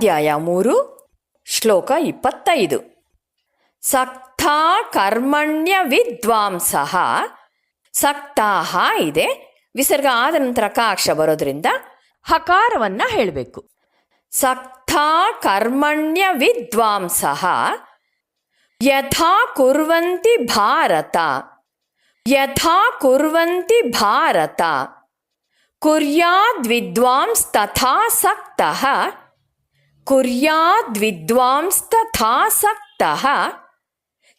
ಅಧ್ಯಾಯ ಮೂರು, ಶ್ಲೋಕ ಇಪ್ಪತ್ತೈದು. ಸಕ್ತಾ ಕರ್ಮಣ್ಯ ವಿದ್ವಾಂಸ. ಸಕ್ತಾಹ ಇದೆ. ವಿಸರ್ಗ ಆದ ನಂತರ ಕಾಕ್ಷ ಬರೋದ್ರಿಂದ ಹಕಾರವನ್ನ ಹೇಳಬೇಕು. ಸಕ್ತಾ ಕರ್ಮಣ್ಯ ವಿದ್ವಾಂಸ. ಯಥಾ ಕುರ್ವಂತಿ ಭಾರತ. ಯಥಾ ಕುರ್ವಂತಿ ಭಾರತ. ಕುರ್ಯಾದ್ವಿದ್ವಾಂಸ್ ತಥಾ ಸಕ್ತಃ. ಕುರ್ಯಾದ್ವಿದ್ವಾಂಸ್ತಥಾ ಸಕ್ತಃ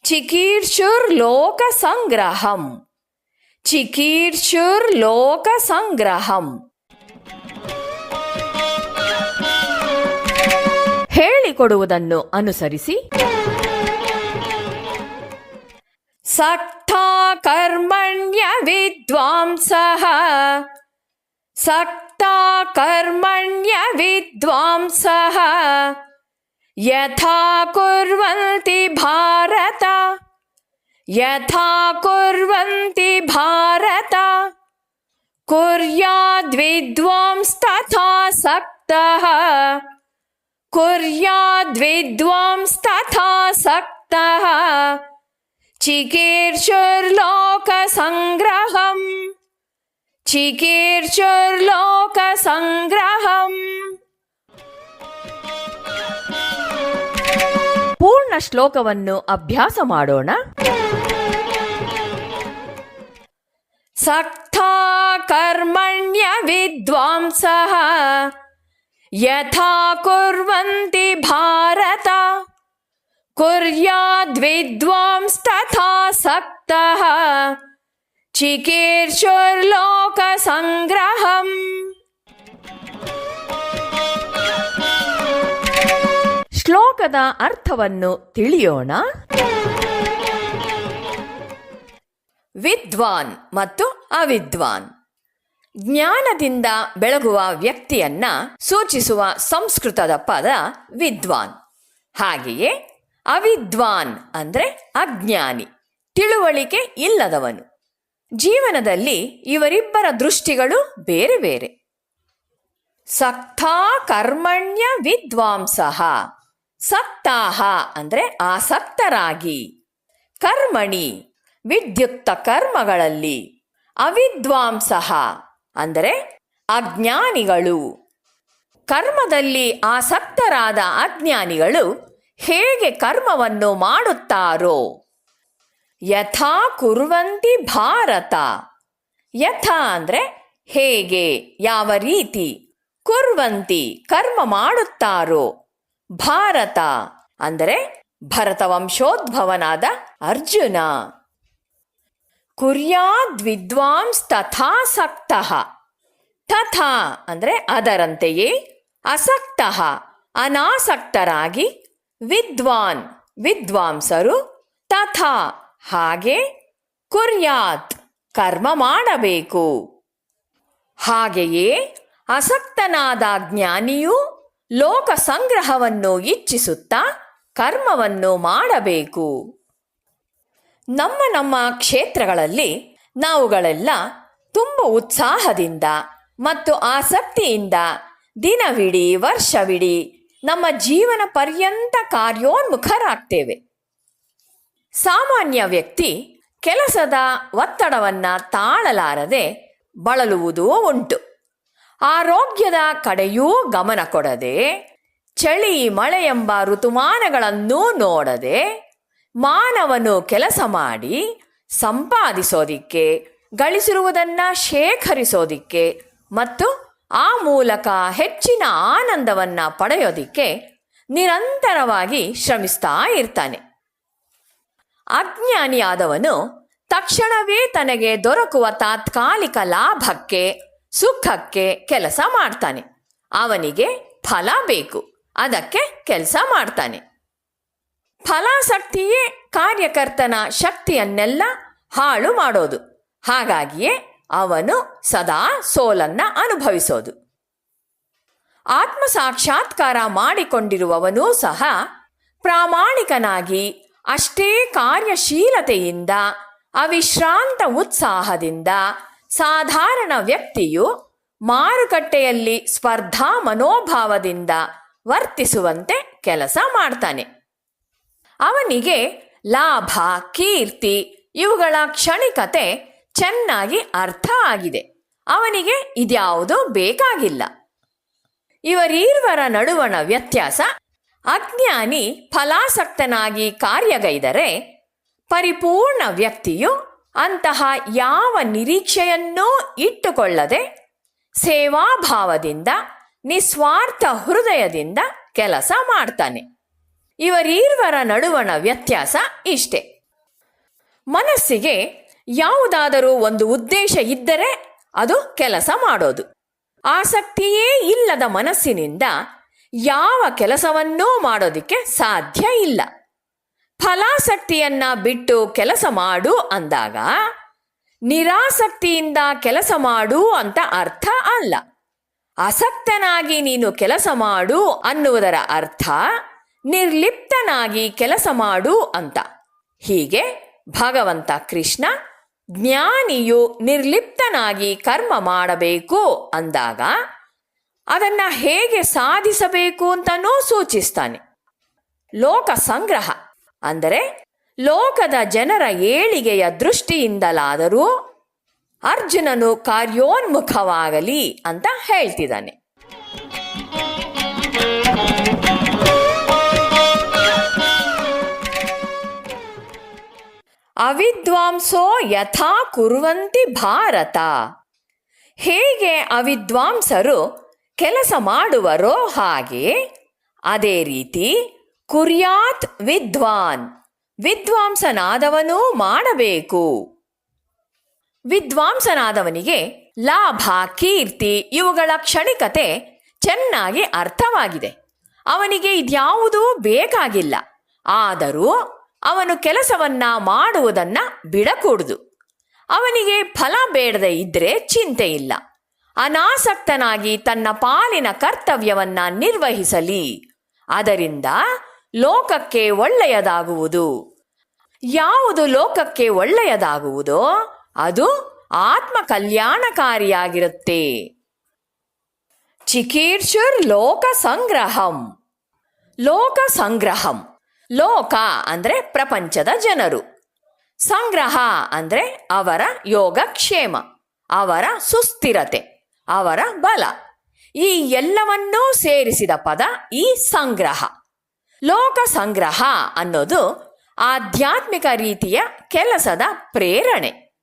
ಚಿಕೀರ್ಷುರ್ಲೋಕಸಂಗ್ರಹಂ. ಚಿಕೀರ್ಷುರ್ಲೋಕಸಂಗ್ರಹಂ. ಹೇಳಿಕೊಡುವುದನ್ನು ಅನುಸರಿಸಿ. ಸಕ್ತಾ ಕರ್ಮಣ್ಯ ವಿದ್ವಾಂಸಃ ಸಕ್ತ कर्मण्य विद्वांसः यथा कुर्वन्ति भारत यथा कुर्वन्ति भारत कुर्याद्विद्वांस्तथा सक्तः कुर्याद्विद्वांस्तथा सक्तः चिकीर्षुर्लोकसङ्ग्रहम् ಚಿಕೀರ್ಷುರ್ಲೋಕಸಂಗ್ರಹಂ ಪೂರ್ಣ ಶ್ಲೋಕವನ್ನು ಅಭ್ಯಾಸ ಮಾಡೋಣ ಸಕ್ತಾ ಕರ್ಮಣ್ಯ ವಿದ್ವಾಂಸಃ ಯಥಾ ಕುರ್ವಂತಿ ಭಾರತ कुर्याद्विद्वांस्तथा सक्तः चिकीर्षुर्लोकसङ्ग्रहम् ಶ್ಲೋಕದ ಅರ್ಥವನ್ನು ತಿಳಿಯೋಣ ವಿದ್ವಾನ್ ಮತ್ತು ಅವಿದ್ವಾನ್ ಜ್ಞಾನದಿಂದ ಬೆಳಗುವ ವ್ಯಕ್ತಿಯನ್ನ ಸೂಚಿಸುವ ಸಂಸ್ಕೃತದ ಪದ ವಿದ್ವಾನ್ ಹಾಗೆಯೇ ಅವಿದ್ವಾನ್ ಅಂದ್ರೆ ಅಜ್ಞಾನಿ ತಿಳುವಳಿಕೆ ಇಲ್ಲದವನು ಜೀವನದಲ್ಲಿ ಇವರಿಬ್ಬರ ದೃಷ್ಟಿಗಳು ಬೇರೆ ಬೇರೆ. ಸಕ್ತಾ ಕರ್ಮಣ್ಯ ವಿದ್ವಾಂಸ. ಸಕ್ತಾಹ ಅಂದ್ರೆ ಆಸಕ್ತರಾಗಿ. ಕರ್ಮಣಿ, ವಿದ್ಯುಕ್ತ ಕರ್ಮಗಳಲ್ಲಿ. ಅವಿದ್ವಾಂಸ ಅಂದರೆ ಅಜ್ಞಾನಿಗಳು. ಕರ್ಮದಲ್ಲಿ ಆಸಕ್ತರಾದ ಅಜ್ಞಾನಿಗಳು ಹೇಗೆ ಕರ್ಮವನ್ನು ಮಾಡುತ್ತಾರೋ. ಯಥಾ ಕುರುವಂತಿ ಭಾರತ. ಯಥಾ ಅಂದ್ರೆ ಹೇಗೆ, ಯಾವ ರೀತಿ, ಕುರ್ವಂತಿ ಕರ್ಮ ಮಾಡುತ್ತಾರೋ. ಭಾರತ ಅಂದರೆ ಭರತ ವಂಶೋದ್ಭವನಾದ ಅರ್ಜುನ ಕುರ್ಯಾದ್ವಿದ್ವಾಂಸ್ ತಥಾಸಕ್ತಃ ತಥಾ ಅಂದರೆ ಅದರಂತೆಯೇ ಅಸಕ್ತಃ, ಅನಾಸಕ್ತರಾಗಿ ವಿದ್ವಾನ್, ವಿದ್ವಾಂಸರು ತಥಾ ಹಾಗೆ ಕುರ್ಯಾತ್, ಕರ್ಮ ಮಾಡಬೇಕು. ಹಾಗೆಯೇ ಅಸಕ್ತನಾದ ಜ್ಞಾನಿಯು ಲೋಕ ಸಂಗ್ರಹವನ್ನು ಇಚ್ಛಿಸುತ್ತಾ ಕರ್ಮವನ್ನು ಮಾಡಬೇಕು. ನಮ್ಮ ನಮ್ಮ ಕ್ಷೇತ್ರಗಳಲ್ಲಿ ನಾವುಗಳೆಲ್ಲ ತುಂಬ ಉತ್ಸಾಹದಿಂದ ಮತ್ತು ಆಸಕ್ತಿಯಿಂದ ದಿನವಿಡೀ, ವರ್ಷವಿಡೀ ನಮ್ಮ ಜೀವನ ಪರ್ಯಂತ ಕಾರ್ಯೋನ್ಮುಖರಾಗ್ತೇವೆ. ಸಾಮಾನ್ಯ ವ್ಯಕ್ತಿ ಕೆಲಸದ ಒತ್ತಡವನ್ನ ತಾಳಲಾರದೆ ಬಳಲುವುದೂ ಉಂಟು. ಆರೋಗ್ಯದ ಕಡೆಯೂ ಗಮನ ಕೊಡದೆ, ಚಳಿ, ಮಳೆ ಎಂಬ ಋತುಮಾನಗಳನ್ನೂ ನೋಡದೆ, ಮಾನವನು ಕೆಲಸ ಮಾಡಿ ಸಂಪಾದಿಸೋದಿಕ್ಕೆ, ಗಳಿಸಿರುವುದನ್ನ ಶೇಖರಿಸೋದಿಕ್ಕೆ ಮತ್ತು ಆ ಮೂಲಕ ಹೆಚ್ಚಿನ ಆನಂದವನ್ನ ಪಡೆಯೋದಿಕ್ಕೆ ನಿರಂತರವಾಗಿ ಶ್ರಮಿಸ್ತಾ ಇರ್ತಾನೆ. ಅಜ್ಞಾನಿಯಾದವನು ತಕ್ಷಣವೇ ತನಗೆ ದೊರಕುವ ತಾತ್ಕಾಲಿಕ ಲಾಭಕ್ಕೆ, ಸುಖಕ್ಕೆ ಕೆಲಸ ಮಾಡ್ತಾನೆ. ಅವನಿಗೆ ಫಲ ಬೇಕು. ಅದಕ್ಕೆ ಕೆಲಸ ಮಾಡ್ತಾನೆ. ಫಲಾಸಕ್ತಿಯೇ ಕಾರ್ಯಕರ್ತನ ಶಕ್ತಿಯನ್ನೆಲ್ಲ ಹಾಳು ಮಾಡೋದು. ಹಾಗಾಗಿಯೇ ಅವನು ಸದಾ ಸೋಲನ್ನ ಅನುಭವಿಸೋದು. ಆತ್ಮ ಸಾಕ್ಷಾತ್ಕಾರ ಮಾಡಿಕೊಂಡಿರುವವನೂ ಸಹ ಪ್ರಾಮಾಣಿಕನಾಗಿ ಅಷ್ಟೇ ಕಾರ್ಯಶೀಲತೆಯಿಂದ, ಅವಿಶ್ರಾಂತ ಉತ್ಸಾಹದಿಂದ ಸಾಧಾರಣ ವ್ಯಕ್ತಿಯು ಮಾರುಕಟ್ಟೆಯಲ್ಲಿ ಸ್ಪರ್ಧಾ ಮನೋಭಾವದಿಂದ ವರ್ತಿಸುವಂತೆ ಕೆಲಸ ಮಾಡ್ತಾನೆ. ಅವನಿಗೆ ಲಾಭ, ಕೀರ್ತಿ ಇವುಗಳ ಕ್ಷಣಿಕತೆ ಚೆನ್ನಾಗಿ ಅರ್ಥ ಆಗಿದೆ. ಅವನಿಗೆ ಇದ್ಯಾವುದೂ ಬೇಕಾಗಿಲ್ಲ. ಇವರೀರ್ವರ ನಡುವಣ ವ್ಯತ್ಯಾಸ ಅಜ್ಞಾನಿ ಫಲಾಸಕ್ತನಾಗಿ ಕಾರ್ಯಗೈದರೆ ಪರಿಪೂರ್ಣ ವ್ಯಕ್ತಿಯು ಅಂತಹ ಯಾವ ನಿರೀಕ್ಷೆಯನ್ನೂ ಇಟ್ಟುಕೊಳ್ಳದೆ ಸೇವಾಭಾವದಿಂದ, ನಿಸ್ವಾರ್ಥ ಹೃದಯದಿಂದ ಕೆಲಸ ಮಾಡ್ತಾನೆ. ಇವರೀರ್ವರ ನಡುವಣ ವ್ಯತ್ಯಾಸ ಇಷ್ಟೆ. ಮನಸ್ಸಿಗೆ ಯಾವುದಾದರೂ ಒಂದು ಉದ್ದೇಶ ಇದ್ದರೆ ಅದು ಕೆಲಸ ಮಾಡೋದು. ಆಸಕ್ತಿಯೇ ಇಲ್ಲದ ಮನಸ್ಸಿನಿಂದ ಯಾವ ಕೆಲಸವನ್ನೂ ಮಾಡೋದಿಕ್ಕೆ ಸಾಧ್ಯ ಇಲ್ಲ. ಫಲಾಸಕ್ತಿಯನ್ನ ಬಿಟ್ಟು ಕೆಲಸ ಮಾಡು ಅಂದಾಗ ನಿರಾಸಕ್ತಿಯಿಂದ ಕೆಲಸ ಮಾಡು ಅಂತ ಅರ್ಥ ಅಲ್ಲ. ಆಸಕ್ತನಾಗಿ ನೀನು ಕೆಲಸ ಮಾಡು ಅನ್ನುವುದರ ಅರ್ಥ ನಿರ್ಲಿಪ್ತನಾಗಿ ಕೆಲಸ ಮಾಡು ಅಂತ. ಹೀಗೆ ಭಗವಂತ ಕೃಷ್ಣ ಜ್ಞಾನಿಯು ನಿರ್ಲಿಪ್ತನಾಗಿ ಕರ್ಮ ಮಾಡಬೇಕು ಅಂದಾಗ ಅದನ್ನ ಹೇಗೆ ಸಾಧಿಸಬೇಕು ಅಂತನೂ ಸೂಚಿಸ್ತಾನೆ. ಲೋಕ ಸಂಗ್ರಹ. ಅಂದರೆ ಲೋಕದ ಜನರ ಏಳಿಗೆಯ ದೃಷ್ಟಿಯಿಂದಲಾದರೂ ಅರ್ಜುನನು ಕಾರ್ಯೋನ್ಮುಖವಾಗಲಿ ಅಂತ ಹೇಳ್ತಿದ್ದಾನೆ. ಅವಿದ್ವಾಂಸೋ ಯಥಾ ಕುರುವಂತಿ ಭಾರತ. ಹೇಗೆ ಅವಿದ್ವಾಂಸರು ಕೆಲಸ ಮಾಡುವರೋ ಹಾಗೆ ಅದೇ ರೀತಿ ಕುರ್ಯಾತ್ ವಿದ್ವಾನ್. ವಿದ್ವಾಂಸನಾದವನೂ ಮಾಡಬೇಕು. ವಿದ್ವಾಂಸನಾದವನಿಗೆ ಲಾಭ, ಕೀರ್ತಿ ಇವುಗಳ ಕ್ಷಣಿಕತೆ ಚೆನ್ನಾಗಿ ಅರ್ಥವಾಗಿದೆ. ಅವನಿಗೆ ಇದ್ಯಾವುದೂ ಬೇಕಾಗಿಲ್ಲ. ಆದರೂ ಅವನು ಕೆಲಸವನ್ನ ಮಾಡುವುದನ್ನ ಬಿಡಕೂಡುದು. ಅವನಿಗೆ ಫಲ ಬೇಡದೆ ಇದ್ರೆ ಚಿಂತೆ ಇಲ್ಲ ಅನಾಸಕ್ತನಾಗಿ ತನ್ನ ಪಾಲಿನ ಕರ್ತವ್ಯವನ್ನ ನಿರ್ವಹಿಸಲಿ. ಅದರಿಂದ ಲೋಕಕ್ಕೆ ಒಳ್ಳೆಯದಾಗುವುದು. ಯಾವುದು ಲೋಕಕ್ಕೆ ಒಳ್ಳೆಯದಾಗುವುದೋ ಅದು ಆತ್ಮ ಕಲ್ಯಾಣಕಾರಿಯಾಗಿರುತ್ತೆ ಚಿಕೀರ್ಷುರ್ ಲೋಕ ಸಂಗ್ರಹಂ. ಲೋಕ ಸಂಗ್ರಹಂ. ಲೋಕ ಅಂದ್ರೆ ಪ್ರಪಂಚದ ಜನರು. ಸಂಗ್ರಹ ಅಂದ್ರೆ ಅವರ ಯೋಗಕ್ಷೇಮ. ಅವರ ಸುಸ್ಥಿರತೆ. ಅವರ ಬಲ. ಈ ಎಲ್ಲವನ್ನೂ ಸೇರಿಸಿದ ಪದ ಈ ಸಂಗ್ರಹ. ಲೋಕ ಸಂಗ್ರಹ ಅನ್ನೋದು ಆಧ್ಯಾತ್ಮಿಕ ರೀತಿಯ ಕೆಲಸದ ಪ್ರೇರಣೆ.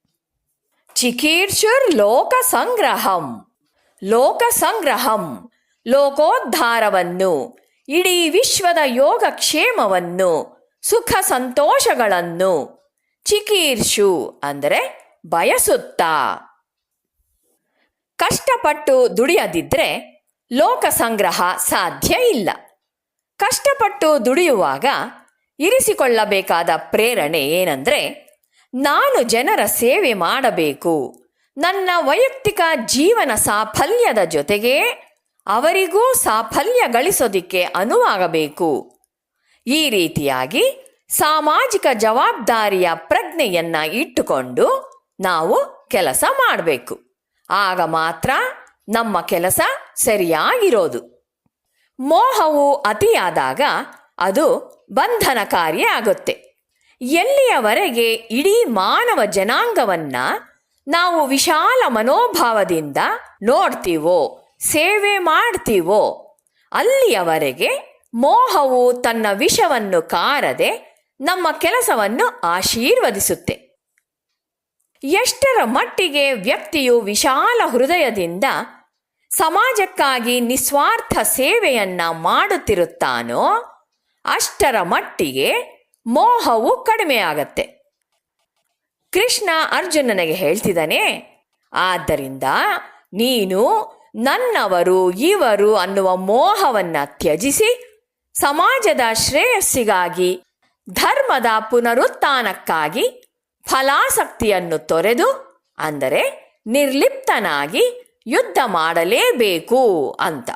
ಚಿಕೀರ್ಷುರ್ ಲೋಕ ಸಂಗ್ರಹಂ. ಲೋಕ ಸಂಗ್ರಹಂ. ಲೋಕೋದ್ಧಾರವನ್ನು. ಇಡೀ ವಿಶ್ವದ ಯೋಗಕ್ಷೇಮವನ್ನು ಸುಖ ಸಂತೋಷಗಳನ್ನು. ಚಿಕೀರ್ಷು ಅಂದರೆ ಬಯಸುತ್ತಾ. ಕಷ್ಟಪಟ್ಟು ದುಡಿಯದಿದ್ರೆ ಲೋಕ ಸಂಗ್ರಹ ಸಾಧ್ಯ ಇಲ್ಲ. ಕಷ್ಟಪಟ್ಟು ದುಡಿಯುವಾಗ ಇರಿಸಿಕೊಳ್ಳಬೇಕಾದ ಪ್ರೇರಣೆ ಏನಂದ್ರೆ, ನಾನು ಜನರ ಸೇವೆ ಮಾಡಬೇಕು. ನನ್ನ ವೈಯಕ್ತಿಕ ಜೀವನ ಸಾಫಲ್ಯದ ಜೊತೆಗೆ ಅವರಿಗೂ ಸಾಫಲ್ಯ ಗಳಿಸೋದಿಕ್ಕೆ ಅನುವಾಗಬೇಕು. ಈ ರೀತಿಯಾಗಿ ಸಾಮಾಜಿಕ ಜವಾಬ್ದಾರಿಯ ಪ್ರಜ್ಞೆಯನ್ನ ಇಟ್ಟುಕೊಂಡು ನಾವು ಕೆಲಸ ಮಾಡಬೇಕು. ಆಗ ಮಾತ್ರ ನಮ್ಮ ಕೆಲಸ ಸರಿಯಾಗಿರೋದು. ಮೋಹವು ಅತಿಯಾದಾಗ ಅದು ಬಂಧನಕಾರಿ ಆಗುತ್ತೆ. ಎಲ್ಲಿಯವರೆಗೆ ಇಡೀ ಮಾನವ ಜನಾಂಗವನ್ನ ನಾವು ವಿಶಾಲ ಮನೋಭಾವದಿಂದ ನೋಡ್ತೀವೋ, ಸೇವೆ ಮಾಡ್ತೀವೋ, ಅಲ್ಲಿಯವರೆಗೆ ಮೋಹವು ತನ್ನ ವಿಷವನ್ನು ಕಾರದೆ ನಮ್ಮ ಕೆಲಸವನ್ನು ಆಶೀರ್ವದಿಸುತ್ತೆ. ಎಷ್ಟರ ಮಟ್ಟಿಗೆ ವ್ಯಕ್ತಿಯು ವಿಶಾಲ ಹೃದಯದಿಂದ ಸಮಾಜಕ್ಕಾಗಿ ನಿಸ್ವಾರ್ಥ ಸೇವೆಯನ್ನ ಮಾಡುತ್ತಿರುತ್ತಾನೋ, ಅಷ್ಟರ ಮಟ್ಟಿಗೆ ಮೋಹವು ಕಡಿಮೆಯಾಗತ್ತೆ. ಕೃಷ್ಣ ಅರ್ಜುನನಿಗೆ ಹೇಳ್ತಿದ್ದಾನೆ, ಆದ್ದರಿಂದ ನೀನು ನನ್ನವರು, ಇವರು ಅನ್ನುವ ಮೋಹವನ್ನ ತ್ಯಜಿಸಿ, ಸಮಾಜದ ಶ್ರೇಯಸ್ಸಿಗಾಗಿ, ಧರ್ಮದ ಪುನರುತ್ಥಾನಕ್ಕಾಗಿ ಫಲಾಸಕ್ತಿಯನ್ನು ತೊರೆದು ಅಂದರೆ ನಿರ್ಲಿಪ್ತನಾಗಿ ಯುದ್ಧ ಮಾಡಲೇಬೇಕು ಅಂತ.